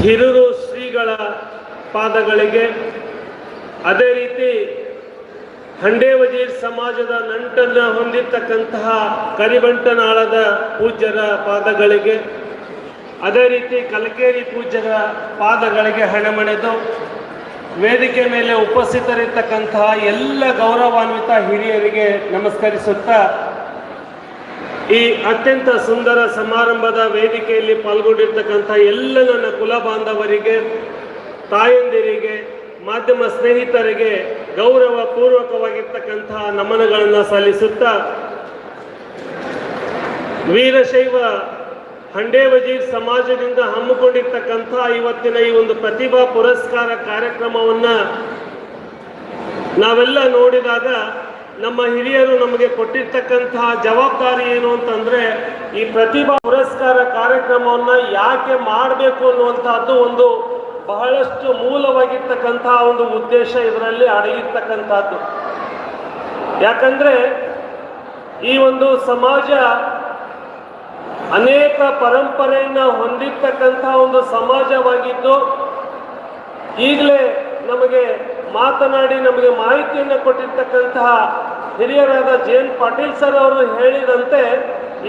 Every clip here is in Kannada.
ಹಿರಿರು ಶ್ರೀಗಳ ಪಾದಗಳಿಗೆ ಅದೇ ರೀತಿ ಹಂಡೇವಜೀರ್ ಸಮಾಜದ ನಂಟನ್ನ ಹೊಂದಿರ್ತಕ್ಕಂತಹ ಕರಿಬಂಟನಾಳದ ಪೂಜ್ಯರ ಪಾದಗಳಿಗೆ, ಅದೇ ರೀತಿ ಕಲಕೇರಿ ಪೂಜ್ಯರ ಪಾದಗಳಿಗೆ ಹಣಮಣೆದು ವೇದಿಕೆ ಮೇಲೆ ಉಪಸ್ಥಿತರಿರ್ತಕ್ಕಂತಹ ಎಲ್ಲ ಗೌರವಾನ್ವಿತ ಹಿರಿಯರಿಗೆ ನಮಸ್ಕರಿಸುತ್ತಾ ಈ ಅತ್ಯಂತ ಸುಂದರ ಸಮಾರಂಭದ ವೇದಿಕೆಯಲ್ಲಿ ಪಾಲ್ಗೊಂಡಿರ್ತಕ್ಕಂಥ ಎಲ್ಲ ನನ್ನ ಕುಲ ಬಾಂಧವರಿಗೆ, ತಾಯಂದಿರಿಗೆ, ಮಾಧ್ಯಮ ಸ್ನೇಹಿತರಿಗೆ ಗೌರವ ಪೂರ್ವಕವಾಗಿರ್ತಕ್ಕಂತಹ ನಮನಗಳನ್ನು ಸಲ್ಲಿಸುತ್ತಾ ವೀರಶೈವ ಹಂಡೇವಜೀರ್ ಸಮಾಜದಿಂದ ಹಮ್ಮಿಕೊಂಡಿರ್ತಕ್ಕಂಥ ಇವತ್ತಿನ ಈ ಒಂದು ಪ್ರತಿಭಾ ಪುರಸ್ಕಾರ ಕಾರ್ಯಕ್ರಮವನ್ನು ನಾವೆಲ್ಲ ನೋಡಿದಾಗ ನಮ್ಮ ಹಿರಿಯರು ನಮಗೆ ಕೊಟ್ಟಿರ್ತಕ್ಕಂತಹ ಜವಾಬ್ದಾರಿ ಏನು ಅಂತಂದ್ರೆ ಈ ಪ್ರತಿಭಾ ಪುರಸ್ಕಾರ ಕಾರ್ಯಕ್ರಮವನ್ನ ಯಾಕೆ ಮಾಡಬೇಕು ಅನ್ನುವಂತಹದ್ದು ಒಂದು ಬಹಳಷ್ಟು ಮೂಲವಾಗಿರ್ತಕ್ಕಂತಹ ಒಂದು ಉದ್ದೇಶ ಇದರಲ್ಲಿ ಅಡಗಿರ್ತಕ್ಕಂಥದ್ದು. ಯಾಕಂದ್ರೆ ಈ ಒಂದು ಸಮಾಜ ಅನೇಕ ಪರಂಪರೆಯನ್ನ ಹೊಂದಿರ್ತಕ್ಕಂತಹ ಒಂದು ಸಮಾಜವಾಗಿದ್ದು ಈಗಲೇ ನಮಗೆ ಮಾತನಾಡಿ ನಮಗೆ ಮಾಹಿತಿಯನ್ನು ಕೊಟ್ಟಿರ್ತಕ್ಕಂತಹ ಹಿರಿಯರಾದ ಜೆ ಎನ್ ಪಾಟೀಲ್ ಸರ್ ಅವರು ಹೇಳಿದಂತೆ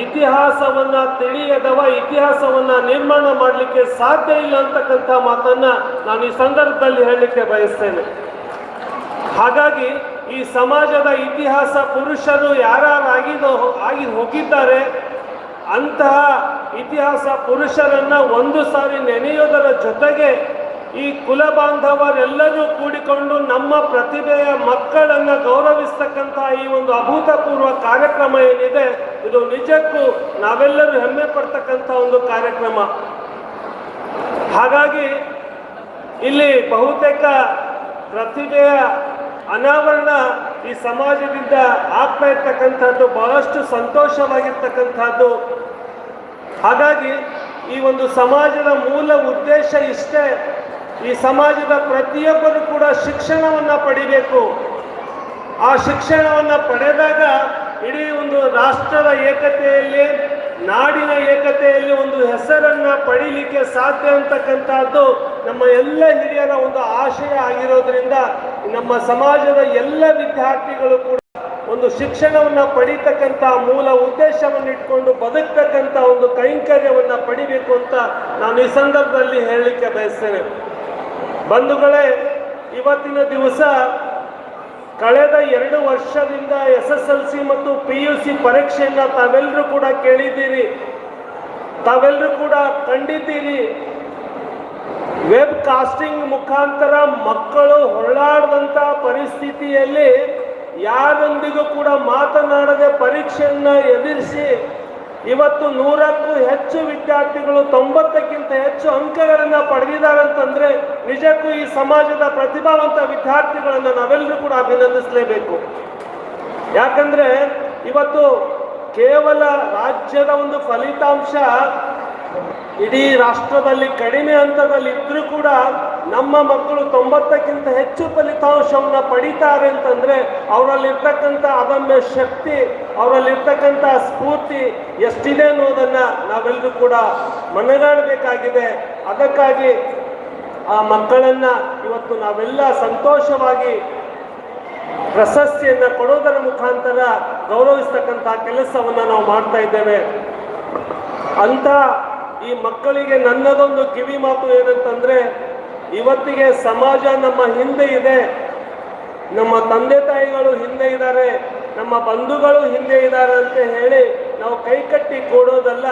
ಇತಿಹಾಸವನ್ನ ತಿಳಿಯದವ, ಇತಿಹಾಸವನ್ನ ನಿರ್ಮಾಣ ಮಾಡಲಿಕ್ಕೆ ಸಾಧ್ಯ ಇಲ್ಲ ಅಂತಕ್ಕಂಥ ಮಾತನ್ನ ನಾನು ಈ ಸಂದರ್ಭದಲ್ಲಿ ಹೇಳಲಿಕ್ಕೆ ಬಯಸ್ತೇನೆ. ಹಾಗಾಗಿ ಈ ಸಮಾಜದ ಇತಿಹಾಸ ಪುರುಷರು ಯಾರ್ಯಾರಾಗಿದೋ ಆಗಿ ಹೋಗಿದ್ದಾರೆ, ಅಂತಹ ಇತಿಹಾಸ ಪುರುಷರನ್ನ ಒಂದು ಸಾರಿ ನೆನೆಯೋದರ ಜೊತೆಗೆ ಈ ಕುಲ ಬಾಂಧವರೆಲ್ಲರೂ ಕೂಡಿಕೊಂಡು ನಮ್ಮ ಪ್ರತಿಭೆಯ ಮಕ್ಕಳನ್ನ ಗೌರವಿಸ್ತಕ್ಕಂತಹ ಈ ಒಂದು ಅಭೂತಪೂರ್ವ ಕಾರ್ಯಕ್ರಮ ಏನಿದೆ, ಇದು ನಿಜಕ್ಕೂ ನಾವೆಲ್ಲರೂ ಹೆಮ್ಮೆ ಪಡ್ತಕ್ಕಂಥ ಒಂದು ಕಾರ್ಯಕ್ರಮ. ಹಾಗಾಗಿ ಇಲ್ಲಿ ಬಹುತೇಕ ಪ್ರತಿಭೆಯ ಅನಾವರಣ ಈ ಸಮಾಜದಿಂದ ಆಗ್ತಾ ಇರ್ತಕ್ಕಂಥದ್ದು ಬಹಳಷ್ಟು ಸಂತೋಷವಾಗಿರ್ತಕ್ಕಂಥದ್ದು. ಹಾಗಾಗಿ ಈ ಒಂದು ಸಮಾಜದ ಮೂಲ ಉದ್ದೇಶ ಇಷ್ಟೇ. ಈ ಸಮಾಜದ ಪ್ರತಿಯೊಬ್ಬರು ಕೂಡ ಶಿಕ್ಷಣವನ್ನು ಪಡಿಬೇಕು. ಆ ಶಿಕ್ಷಣವನ್ನು ಪಡೆದಾಗ ಇಡೀ ಒಂದು ರಾಷ್ಟ್ರದ ಏಕತೆಯಲ್ಲಿ, ನಾಡಿನ ಏಕತೆಯಲ್ಲಿ ಒಂದು ಹೆಸರನ್ನ ಪಡೀಲಿಕ್ಕೆ ಸಾಧ್ಯ ಅಂತಕ್ಕಂಥದ್ದು ನಮ್ಮ ಎಲ್ಲ ಹಿರಿಯರ ಒಂದು ಆಶಯ ಆಗಿರೋದ್ರಿಂದ ನಮ್ಮ ಸಮಾಜದ ಎಲ್ಲ ವಿದ್ಯಾರ್ಥಿಗಳು ಕೂಡ ಒಂದು ಶಿಕ್ಷಣವನ್ನು ಪಡಿತಕ್ಕಂಥ ಮೂಲ ಉದ್ದೇಶವನ್ನು ಇಟ್ಕೊಂಡು ಬದುಕ್ತಕ್ಕಂಥ ಒಂದು ಕೈಂಕರ್ಯವನ್ನ ಪಡಿಬೇಕು ಅಂತ ನಾನು ಈ ಸಂದರ್ಭದಲ್ಲಿ ಹೇಳಲಿಕ್ಕೆ ಬಯಸ್ತೇನೆ. ಬಂಧುಗಳೇ, ಇವತ್ತಿನ ದಿವಸ ಕಳೆದ ಎರಡು ವರ್ಷದಿಂದ ಎಸ್ ಎಸ್ ಎಲ್ ಸಿ ಮತ್ತು ಪಿ ಯು ಸಿ ಪರೀಕ್ಷೆಯನ್ನ ತಾವೆಲ್ಲರೂ ಕೂಡ ಕೇಳಿದ್ದೀರಿ. ತಾವೆಲ್ಲರೂ ಕೂಡ ಕಂಡಿದ್ದೀರಿ. ವೆಬ್ ಕಾಸ್ಟಿಂಗ್ ಮುಖಾಂತರ ಮಕ್ಕಳು ಹೊರಳಾಡದಂತ ಪರಿಸ್ಥಿತಿಯಲ್ಲಿ ಯಾರೊಂದಿಗೂ ಕೂಡ ಮಾತನಾಡದೆ ಪರೀಕ್ಷೆಯನ್ನ ಎದುರಿಸಿ ಇವತ್ತು ನೂರಕ್ಕೂ ಹೆಚ್ಚು ವಿದ್ಯಾರ್ಥಿಗಳು ತೊಂಬತ್ತಕ್ಕಿಂತ ಹೆಚ್ಚು ಅಂಕಗಳನ್ನು ಪಡೆದಿದ್ದಾರೆ ಅಂತಂದ್ರೆ ನಿಜಕ್ಕೂ ಈ ಸಮಾಜದ ಪ್ರತಿಭಾವಂತ ವಿದ್ಯಾರ್ಥಿಗಳನ್ನು ನಾವೆಲ್ಲರೂ ಕೂಡ ಅಭಿನಂದಿಸಲೇಬೇಕು. ಯಾಕಂದ್ರೆ ಇವತ್ತು ಕೇವಲ ರಾಜ್ಯದ ಒಂದು ಫಲಿತಾಂಶ ಇಡೀ ರಾಷ್ಟ್ರದಲ್ಲಿ ಕಡಿಮೆ ಹಂತದಲ್ಲಿ ಇದ್ರೂ ಕೂಡ ನಮ್ಮ ಮಕ್ಕಳು ತೊಂಬತ್ತಕ್ಕಿಂತ ಹೆಚ್ಚು ಫಲಿತಾಂಶವನ್ನು ಪಡಿತಾರೆ ಅಂತಂದ್ರೆ ಅವರಲ್ಲಿರ್ತಕ್ಕಂಥ ಅದಮ್ಯ ಶಕ್ತಿ, ಅವರಲ್ಲಿರ್ತಕ್ಕಂಥ ಸ್ಫೂರ್ತಿ ಎಷ್ಟಿದೆ ಅನ್ನೋದನ್ನು ನಾವೆಲ್ಲರೂ ಕೂಡ ಮನಗಾಣಬೇಕಾಗಿದೆ. ಅದಕ್ಕಾಗಿ ಆ ಮಕ್ಕಳನ್ನ ಇವತ್ತು ನಾವೆಲ್ಲ ಸಂತೋಷವಾಗಿ ಪ್ರಶಸ್ತಿಯನ್ನ ಕೊಡೋದರ ಮುಖಾಂತರ ಗೌರವಿಸ್ತಕ್ಕಂಥ ಕೆಲಸವನ್ನ ನಾವು ಮಾಡ್ತಾ ಇದ್ದೇವೆ. ಅಂತ ಈ ಮಕ್ಕಳಿಗೆ ನನ್ನದೊಂದು ಕಿವಿ ಮಾತು ಏನಂತಂದ್ರೆ, ಇವತ್ತಿಗೆ ಸಮಾಜ ನಮ್ಮ ಹಿಂದೆ ಇದೆ. ನಮ್ಮ ತಂದೆ ತಾಯಿಗಳು ಹಿಂದೆ ಇದ್ದಾರೆ. ನಮ್ಮ ಬಂಧುಗಳು ಹಿಂದೆ ಇದ್ದಾರೆ ಅಂತ ಹೇಳಿ ನಾವು ಕೈಕಟ್ಟಿ ಕೊಡೋದಲ್ಲ,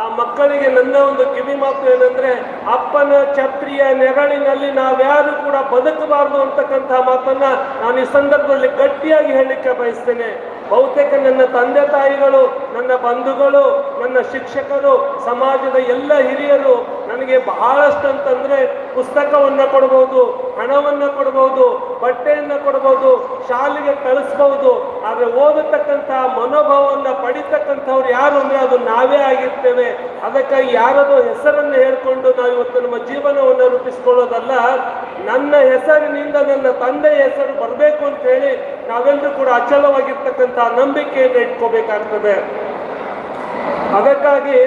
ಆ ಮಕ್ಕಳಿಗೆ ನನ್ನ ಒಂದು ಕಿವಿ ಮಾತು ಏನಂದ್ರೆ, ಅಪ್ಪನ ಛತ್ರಿಯ ನೆರಳಿನಲ್ಲಿ ನಾವ್ಯಾರು ಕೂಡ ಬದುಕಬಾರದು ಅಂತಕ್ಕಂಥ ಮಾತನ್ನ ನಾನು ಈ ಸಂದರ್ಭದಲ್ಲಿ ಗಟ್ಟಿಯಾಗಿ ಹೇಳಲಿಕ್ಕೆ ಬಯಸ್ತೇನೆ. ಬಹುತೇಕ ನನ್ನ ತಂದೆ ತಾಯಿಗಳು ನನ್ನ ಬಂಧುಗಳು ನನ್ನ ಶಿಕ್ಷಕರು ಸಮಾಜದ ಎಲ್ಲ ಹಿರಿಯರು ನನಗೆ ಬಹಳಷ್ಟು ಅಂತಂದ್ರೆ ಪುಸ್ತಕವನ್ನ ಕೊಡಬಹುದು ಹಣವನ್ನ ಕೊಡಬಹುದು ಬಟ್ಟೆಯನ್ನ ಕೊಡಬಹುದು ಶಾಲೆಗೆ ಕಳಿಸ್ಬಹುದು ಆದ್ರೆ ಓದತಕ್ಕಂತಹ ಮನೋಭಾವವನ್ನ ಪಡಿತಕ್ಕಂಥವ್ರು ಯಾರು ಅಂದ್ರೆ ಅದು ನಾವೇ ಆಗಿರ್ತೇವೆ. ಅದಕ್ಕಾಗಿ ಯಾರದೋ ಹೆಸರನ್ನು ಹೇಳ್ಕೊಂಡು ನಾವು ಇವತ್ತು ನಮ್ಮ ಜೀವನವನ್ನು ರೂಪಿಸ್ಕೊಳ್ಳೋದಲ್ಲ, ನನ್ನ ಹೆಸರಿನಿಂದ ನನ್ನ ತಂದೆಯ ಹೆಸರು ಬರಬೇಕು ಅಂತ ಹೇಳಿ ನಾವೆಲ್ಲರೂ ಕೂಡ ಅಚಲವಾಗಿರ್ತಕ್ಕಂತಹ ನಂಬಿಕೆಯನ್ನು ಇಟ್ಕೋಬೇಕಾಗ್ತದೆ. ಅದಕ್ಕಾಗಿ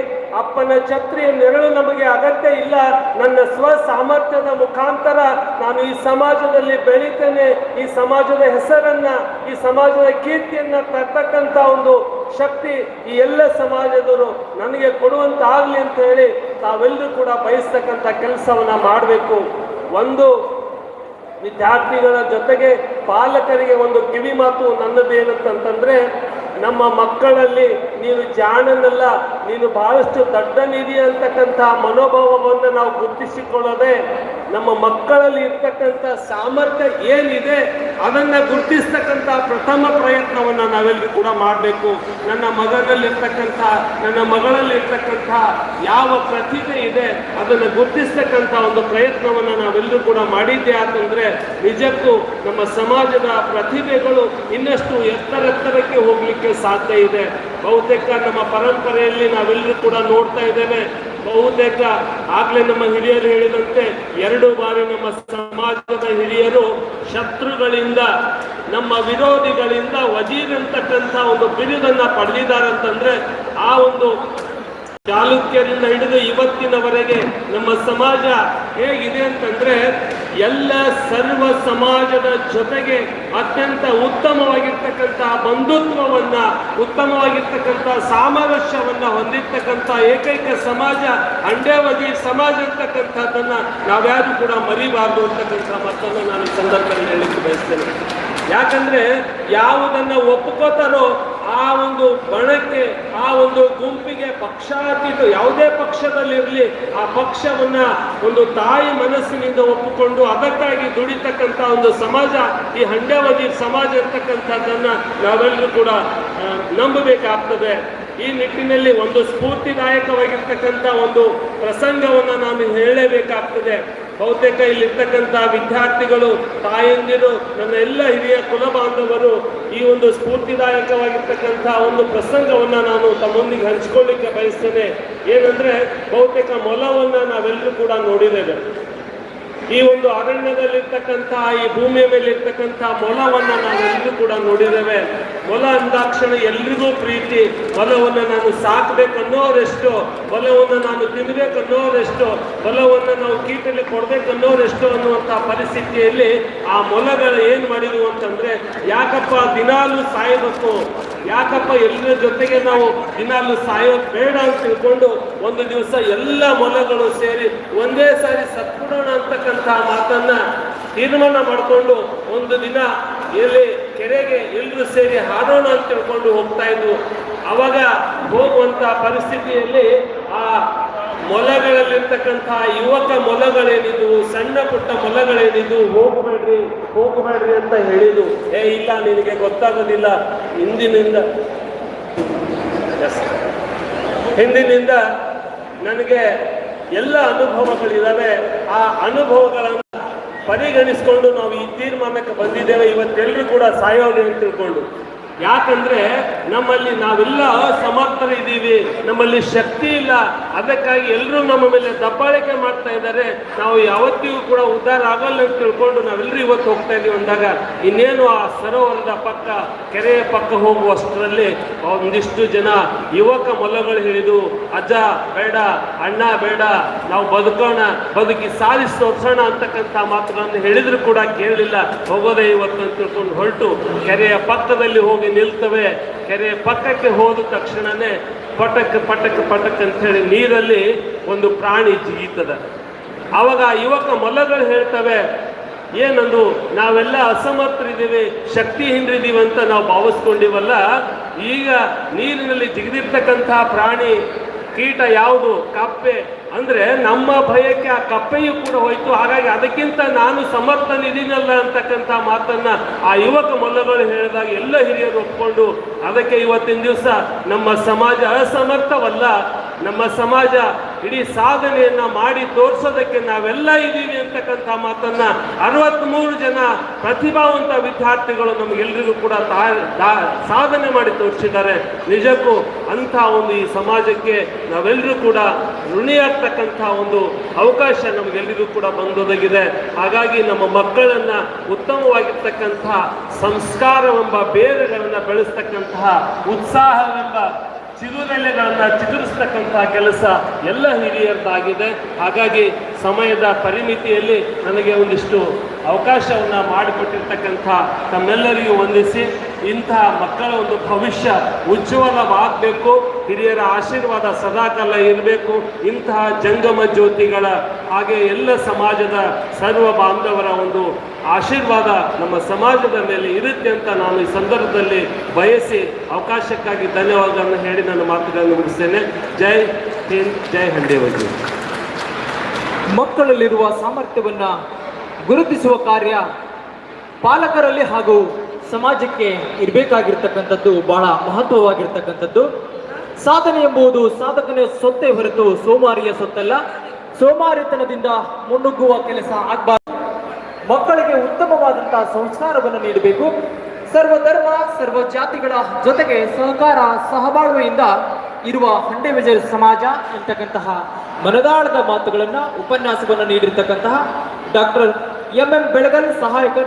ಅಪ್ಪನ ಛತ್ರಿಯ ನೆರಳು ನಮಗೆ ಅಗತ್ಯ ಇಲ್ಲ. ನನ್ನ ಸ್ವ ಸಾಮರ್ಥ್ಯದ ಮುಖಾಂತರ ನಾನು ಈ ಸಮಾಜದಲ್ಲಿ ಬೆಳಿತೇನೆ. ಈ ಸಮಾಜದ ಹೆಸರನ್ನ, ಈ ಸಮಾಜದ ಕೀರ್ತಿಯನ್ನ ತರ್ತಕ್ಕಂಥ ಒಂದು ಶಕ್ತಿ ಈ ಎಲ್ಲ ಸಮಾಜದವರು ನನಗೆ ಕೊಡುವಂತಾಗ್ಲಿ ಅಂತ ಹೇಳಿ ತಾವೆಲ್ಲರೂ ಕೂಡ ಬಯಸ್ತಕ್ಕಂಥ ಕೆಲಸವನ್ನ ಮಾಡಬೇಕು. ಒಂದು, ವಿದ್ಯಾರ್ಥಿಗಳ ಜೊತೆಗೆ ಪಾಲಕರಿಗೆ ಒಂದು ಕಿವಿ ಮಾತು ನನ್ನದೇನಂತಂದ್ರೆ, ನಮ್ಮ ಮಕ್ಕಳಲ್ಲಿ ನೀವು ಜಾಣನಲ್ಲ ನೀನು ಬಹಳಷ್ಟು ದಡ್ಡನಿದೆಯ ಅಂತಕ್ಕಂತಹ ಮನೋಭಾವವನ್ನು ನಾವು ಗುರುತಿಸಿಕೊಳ್ಳದೆ ನಮ್ಮ ಮಕ್ಕಳಲ್ಲಿ ಇರ್ತಕ್ಕಂಥ ಸಾಮರ್ಥ್ಯ ಏನಿದೆ ಅದನ್ನು ಗುರುತಿಸ್ತಕ್ಕಂಥ ಪ್ರಥಮ ಪ್ರಯತ್ನವನ್ನು ನಾವೆಲ್ಲರೂ ಕೂಡ ಮಾಡಬೇಕು. ನನ್ನ ಮಗನಲ್ಲಿರ್ತಕ್ಕಂಥ, ನನ್ನ ಮಗಳಲ್ಲಿರ್ತಕ್ಕಂಥ ಯಾವ ಪ್ರತಿಭೆ ಇದೆ ಅದನ್ನು ಗುರುತಿಸ್ತಕ್ಕಂಥ ಒಂದು ಪ್ರಯತ್ನವನ್ನು ನಾವೆಲ್ಲರೂ ಕೂಡ ಮಾಡಿದ್ದೆ ಅಂತಂದರೆ ನಿಜಕ್ಕೂ ನಮ್ಮ ಸಮಾಜದ ಪ್ರತಿಭೆಗಳು ಇನ್ನಷ್ಟು ಎತ್ತರೆತ್ತರಕ್ಕೆ ಹೋಗಲಿಕ್ಕೆ ಸಾಧ್ಯ ಇದೆ. ಬಹುತೇಕ ನಮ್ಮ ಪರಂಪರೆಯಲ್ಲಿ ನಾವೆಲ್ಲರೂ ಕೂಡ ನೋಡ್ತಾ ಇದ್ದೇವೆ. ಬಹುತೇಕ ಆಗ್ಲೇ ನಮ್ಮ ಹಿರಿಯರು ಹೇಳಿದಂತೆ ಎರಡು ಬಾರಿ ನಮ್ಮ ಸಮಾಜದ ಹಿರಿಯರು ಶತ್ರುಗಳಿಂದ, ನಮ್ಮ ವಿರೋಧಿಗಳಿಂದ ವಜೀರ್ ಅಂತಕ್ಕಂಥ ಒಂದು ಬಿರುದನ್ನ ಪಡೆದಿದ್ದಾರೆ ಅಂತಂದ್ರೆ ಆ ಒಂದು ಚಾಲುಕ್ಯರಿಂದ ಹಿಡಿದು ಇವತ್ತಿನವರೆಗೆ ನಮ್ಮ ಸಮಾಜ ಹೇಗಿದೆ ಅಂತಂದ್ರೆ ಎಲ್ಲ ಸರ್ವ ಸಮಾಜದ ಜೊತೆಗೆ ಅತ್ಯಂತ ಉತ್ತಮವಾಗಿರ್ತಕ್ಕಂಥ ಬಂಧುತ್ವವನ್ನ, ಉತ್ತಮವಾಗಿರ್ತಕ್ಕಂಥ ಸಾಮರಸ್ಯವನ್ನ ಹೊಂದಿರ್ತಕ್ಕಂಥ ಏಕೈಕ ಸಮಾಜ ಅಂಡೇವದಿ ಸಮಾಜ ಅಂತಕ್ಕಂಥದ್ದನ್ನ ನಾವ್ಯಾರು ಕೂಡ ಮರಿಬಾರ್ದು ಅಂತಕ್ಕಂಥ ಮತ್ತನ್ನು ನಾನು ಸಂದರ್ಭದಲ್ಲಿ ಹೇಳಲಿಕ್ಕೆ ಬಯಸ್ತೇನೆ. ಯಾಕಂದ್ರೆ ಯಾವುದನ್ನ ಒಪ್ಕೋತಾರೋ ಆ ಒಂದು ಬಣಕ್ಕೆ, ಆ ಒಂದು ಗುಂಪಿಗೆ ಪಕ್ಷಾತೀತ ಯಾವುದೇ ಪಕ್ಷದಲ್ಲಿರಲಿ ಆ ಪಕ್ಷವನ್ನ ಒಂದು ತಾಯಿ ಮನಸ್ಸಿನಿಂದ ಒಪ್ಪಿಕೊಂಡು ಅದಕ್ಕಾಗಿ ದುಡಿತಕ್ಕಂಥ ಒಂದು ಸಮಾಜ, ಈ ಹಂಡ್ಯಾವಧಿ ಸಮಾಜ ಇರ್ತಕ್ಕಂಥದ್ದನ್ನ ನಾವೆಲ್ಲರೂ ಕೂಡ ನಂಬಬೇಕಾಗ್ತದೆ. ಈ ನಿಟ್ಟಿನಲ್ಲಿ ಒಂದು ಸ್ಫೂರ್ತಿದಾಯಕವಾಗಿರ್ತಕ್ಕಂಥ ಒಂದು ಪ್ರಸಂಗವನ್ನು ನಾನು ಹೇಳಲೇಬೇಕಾಗ್ತದೆ ಬಹುತೇಕ ಇಲ್ಲಿರ್ತಕ್ಕಂಥ ವಿದ್ಯಾರ್ಥಿಗಳು, ತಾಯಂದಿರು, ನನ್ನ ಎಲ್ಲ ಹಿರಿಯ ಕುಲ ಬಾಂಧವರು ಈ ಒಂದು ಸ್ಫೂರ್ತಿದಾಯಕವಾಗಿರ್ತಕ್ಕಂಥ ಒಂದು ಪ್ರಸಂಗವನ್ನು ನಾನು ತಮ್ಮೊಂದಿಗೆ ಹಂಚಿಕೊಳ್ಳಿಕ್ಕೆ ಬಯಸ್ತೇನೆ. ಏನಂದರೆ ಬಹುತೇಕ ಮೊಲವನ್ನು ನಾವೆಲ್ಲರೂ ಕೂಡ ನೋಡಿದ್ದೇವೆ. ಈ ಒಂದು ಅರಣ್ಯದಲ್ಲಿರ್ತಕ್ಕಂತಹ, ಈ ಭೂಮಿಯ ಮೇಲೆ ಇರ್ತಕ್ಕಂತಹ ಮೊಲವನ್ನ ನಾವೆಲ್ಲರೂ ಕೂಡ ನೋಡಿದ್ದೇವೆ. ಮೊಲ ಅಂದಾಕ್ಷಣ ಎಲ್ರಿಗೂ ಪ್ರೀತಿ. ಮೊಲವನ್ನ ನಾನು ಸಾಕ್ಬೇಕು ಅನ್ನೋರೆಷ್ಟು ಮೊಲವನ್ನು ನಾನು ತಿನ್ಬೇಕು ಅನ್ನೋರೆಷ್ಟು ಮೊಲವನ್ನು ನಾವು ಕೀಟಲ್ಲಿ ಕೊಡ್ಬೇಕು ಅನ್ನುವಂತಹ ಪರಿಸ್ಥಿತಿಯಲ್ಲಿ ಆ ಮೊಲಗಳು ಏನ್ ಮಾಡಿದ್ವು ಅಂತಂದ್ರೆ, ಯಾಕಪ್ಪ ದಿನಾಲು ಸಾಯಬೇಕು ಯಾಕಪ್ಪ ಎಲ್ಲರ ಜೊತೆಗೆ ನಾವು ದಿನಾಲು ಸಾಯೋದು ಬೇಡ ಅಂತ ತಿಳ್ಕೊಂಡು ಒಂದು ದಿವಸ ಎಲ್ಲ ಮೊಲಗಳು ಸೇರಿ ಒಂದೇ ಸಾರಿ ಸತ್ಬಿಡೋಣ ಅಂತಕ್ಕಂತಹ ಮಾತನ್ನ ತೀರ್ಮಾನ ಮಾಡಿಕೊಂಡು ಒಂದು ದಿನ ಎಲ್ಲಿ ಕೆರೆಗೆ ಎಲ್ಲರೂ ಸೇರಿ ಹಾಡೋಣ ಅಂತ ತಿಳ್ಕೊಂಡು ಹೋಗ್ತಾ ಇದ್ವು. ಅವಾಗ ಹೋಗುವಂತ ಪರಿಸ್ಥಿತಿಯಲ್ಲಿ ಆ ಮೊಲಗಳಲ್ಲಿರ್ತಕ್ಕಂಥ ಯುವಕ ಮೊಲಗಳೇನಿದ್ವು ಸಣ್ಣ ಪುಟ್ಟ ಮೊಲಗಳೇನಿದ್ವು ಹೋಗಬೇಡ್ರಿ ಹೋಗಬೇಡ್ರಿ ಅಂತ ಹೇಳಿದ್ವು ಏ ಇಲ್ಲ ನಿನಗೆ ಗೊತ್ತಾಗೋದಿಲ್ಲ. ಹಿಂದಿನಿಂದ ಹಿಂದಿನಿಂದ ನನಗೆ ಎಲ್ಲ ಅನುಭವಗಳಿದ್ದಾವೆ. ಆ ಅನುಭವಗಳನ್ನು ಪರಿಗಣಿಸಿಕೊಂಡು ನಾವು ಈ ತೀರ್ಮಾನಕ್ಕೆ ಬಂದಿದ್ದೇವೆ. ಇವತ್ತೆಲ್ಲರೂ ಕೂಡ ಸಾಯೋದು ಅಂತ ತಿಳ್ಕೊಂಡು ಯಾಕಂದ್ರೆ ನಮ್ಮಲ್ಲಿ ನಾವೆಲ್ಲ ಅಸಮರ್ಥರಿದ್ದೀವಿ ನಮ್ಮಲ್ಲಿ ಶಕ್ತಿ ಇಲ್ಲ. ಅದಕ್ಕಾಗಿ ಎಲ್ಲರೂ ನಮ್ಮ ಮೇಲೆ ದಬ್ಬಾಳಿಕೆ ಮಾಡ್ತಾ ಇದ್ದಾರೆ. ನಾವು ಯಾವತ್ತಿಗೂ ಕೂಡ ಉದ್ಧಾರ ಆಗಲ್ಲ ಅಂತ ತಿಳ್ಕೊಂಡು ನಾವೆಲ್ಲರೂ ಇವತ್ತು ಹೋಗ್ತಾ ಇದೀವಿ ಅಂದಾಗ ಇನ್ನೇನು ಆ ಸರೋವರದ ಪಕ್ಕ, ಕೆರೆಯ ಪಕ್ಕ ಹೋಗುವಷ್ಟರಲ್ಲಿ ಒಂದಿಷ್ಟು ಜನ ಯುವಕ ಮೊಲಗಳು ಹೇಳಿದು ಅಜ್ಜ, ಬೇಡ, ಅಣ್ಣ, ಬೇಡ, ನಾವು ಬದುಕೋಣ, ಬದುಕಿ ಸಾಧಿಸಿ ತೋರಿಸೋಣ ಅಂತಕ್ಕಂಥ ಮಾತುಗಳನ್ನು ಹೇಳಿದ್ರು ಕೂಡ ಕೇಳಲಿಲ್ಲ. ಹೋಗೋದೇ ಇವತ್ತು ಅಂತ ತಿಳ್ಕೊಂಡು ಹೊರಟು ಕೆರೆಯ ಪಕ್ಕದಲ್ಲಿ ಹೋಗಿ ನಿಲ್ತವೆ. ಕೆರೆ ಪಕ್ಕಕ್ಕೆ ಹೋದ ತಕ್ಷಣನೇ ಪಟಕ್ ಪಟಕ್ ಪಟಕ್ ಅಂತ ಹೇಳಿ ನೀರಲ್ಲಿ ಒಂದು ಪ್ರಾಣಿ ಜೀತದ ಆವಾಗ ಯುವಕ ಮೊಲಗಳು ಹೇಳ್ತವೆ, ಏನಂದು, ನಾವೆಲ್ಲ ಅಸಮರ್ಥರಿದ್ದೀವಿ ಶಕ್ತಿಹೀನರಿದ್ದೀವಿ ಅಂತ ನಾವು ಭಾವಿಸ್ಕೊಂಡಿವಲ್ಲ, ಈಗ ನೀರಿನಲ್ಲಿ ಜಿಗಿದಿರ್ತಕ್ಕಂತಹ ಪ್ರಾಣಿ ಕೀಟ ಯಾವುದು? ಕಪ್ಪೆ. ಅಂದ್ರೆ ನಮ್ಮ ಭಯಕ್ಕೆ ಆ ಕಪ್ಪೆಯು ಕೂಡ ಹೋಯಿತು. ಹಾಗಾಗಿ ಅದಕ್ಕಿಂತ ನಾನು ಸಮರ್ಥನಿದ್ದೀನಲ್ಲ ಅಂತಕ್ಕಂಥ ಮಾತನ್ನ ಆ ಯುವಕ ಮೊಲ್ಲಗಳು ಹೇಳಿದಾಗ ಎಲ್ಲ ಹಿರಿಯರು ಒಪ್ಕೊಂಡು ಅದಕ್ಕೆ ಇವತ್ತಿನ ದಿವಸ ನಮ್ಮ ಸಮಾಜ ಅಸಮರ್ಥವಲ್ಲ. ನಮ್ಮ ಸಮಾಜ ಇಡೀ ಸಾಧನೆಯನ್ನ ಮಾಡಿ ತೋರಿಸೋದಕ್ಕೆ ನಾವೆಲ್ಲ ಇದ್ದೀವಿ ಅಂತಕ್ಕಂಥ ಮಾತನ್ನ ಅರವತ್ಮೂರು ಜನ ಪ್ರತಿಭಾವಂತ ವಿದ್ಯಾರ್ಥಿಗಳು ನಮಗೆಲ್ಲರಿಗೂ ಕೂಡ ಸಾಧನೆ ಮಾಡಿ ತೋರಿಸಿದ್ದಾರೆ. ನಿಜಕ್ಕೂ ಅಂಥ ಒಂದು ಈ ಸಮಾಜಕ್ಕೆ ನಾವೆಲ್ಲರೂ ಕೂಡ ಋಣಿಯಾಗ್ತಕ್ಕಂಥ ಒಂದು ಅವಕಾಶ ನಮಗೆಲ್ಲರಿಗೂ ಕೂಡ ಬಂದೊದಗಿದೆ. ಹಾಗಾಗಿ ನಮ್ಮ ಮಕ್ಕಳನ್ನ ಉತ್ತಮವಾಗಿರ್ತಕ್ಕಂಥ ಸಂಸ್ಕಾರವೆಂಬ ಬೇರುಗಳನ್ನು ಬೆಳೆಸ್ತಕ್ಕಂತಹ ಉತ್ಸಾಹವೆಂಬ ಚಿಗುರೆಲೆಗಳನ್ನ ಚಿಗುರಿಸ್ತಕ್ಕಂಥ ಕೆಲಸ ಎಲ್ಲ ಹಿರಿಯರದ್ದಾಗಿದೆ. ಹಾಗಾಗಿ ಸಮಯದ ಪರಿಮಿತಿಯಲ್ಲಿ ನನಗೆ ಒಂದಿಷ್ಟು ಅವಕಾಶವನ್ನು ಮಾಡಿಕೊಟ್ಟಿರ್ತಕ್ಕಂಥ ತಮ್ಮೆಲ್ಲರಿಗೂ ವಂದಿಸಿ ಇಂತಹ ಮಕ್ಕಳ ಒಂದು ಭವಿಷ್ಯ ಉಜ್ವಲವಾಗಬೇಕು. ಹಿರಿಯರ ಆಶೀರ್ವಾದ ಸದಾಕಾಲ ಇರಬೇಕು. ಇಂತಹ ಜಂಗಮ ಜ್ಯೋತಿಗಳ ಹಾಗೆ ಎಲ್ಲ ಸಮಾಜದ ಸರ್ವ ಬಾಂಧವರ ಒಂದು ಆಶೀರ್ವಾದ ನಮ್ಮ ಸಮಾಜದ ಮೇಲೆ ಇರುತ್ತೆ ಅಂತ ನಾನು ಈ ಸಂದರ್ಭದಲ್ಲಿ ಬಯಸಿ ಅವಕಾಶಕ್ಕಾಗಿ ಧನ್ಯವಾದಗಳನ್ನು ಹೇಳಿ ನನ್ನ ಮಾತುಗಳನ್ನು ಮುಗಿಸ್ತೇನೆ. ಜೈ ಹಿಂದ್, ಜೈ ಹಂಡೇವಜಿ ಮಕ್ಕಳಲ್ಲಿರುವ ಸಾಮರ್ಥ್ಯವನ್ನು ಗುರುತಿಸುವ ಕಾರ್ಯ ಪಾಲಕರಲ್ಲಿ ಹಾಗೂ ಸಮಾಜಕ್ಕೆ ಇರಬೇಕಾಗಿರ್ತಕ್ಕಂಥದ್ದು ಬಹಳ ಮಹತ್ವವಾಗಿರ್ತಕ್ಕಂಥದ್ದು. ಸಾಧನೆ ಎಂಬುದು ಸಾಧಕನ ಸೊತ್ತೇ ಹೊರತು ಸೋಮಾರಿಯ ಸೊತ್ತಲ್ಲ. ಸೋಮಾರಿತನದಿಂದ ಮುನ್ನುಗ್ಗುವ ಕೆಲಸ ಆಗಬಾರದು. ಮಕ್ಕಳಿಗೆ ಉತ್ತಮವಾದಂತಹ ಸಂಸ್ಕಾರವನ್ನು ನೀಡಬೇಕು. ಸರ್ವ ಧರ್ಮ, ಸರ್ವ ಜಾತಿಗಳ ಜೊತೆಗೆ ಸಹಕಾರ, ಸಹಬಾಳ್ವೆಯಿಂದ ಇರುವ ಹಂಡೆ ವಿಜಯ ಸಮಾಜ ಎಂತಕ್ಕಂತಹ ಮನದಾಳದ ಮಾತುಗಳನ್ನ ಉಪನ್ಯಾಸವನ್ನು ನೀಡಿರ್ತಕ್ಕಂತಹ ಡಾಕ್ಟರ್ ಎಂ ಎಂ ಬೆಳಗಲ್ ಸಹಾಯಕ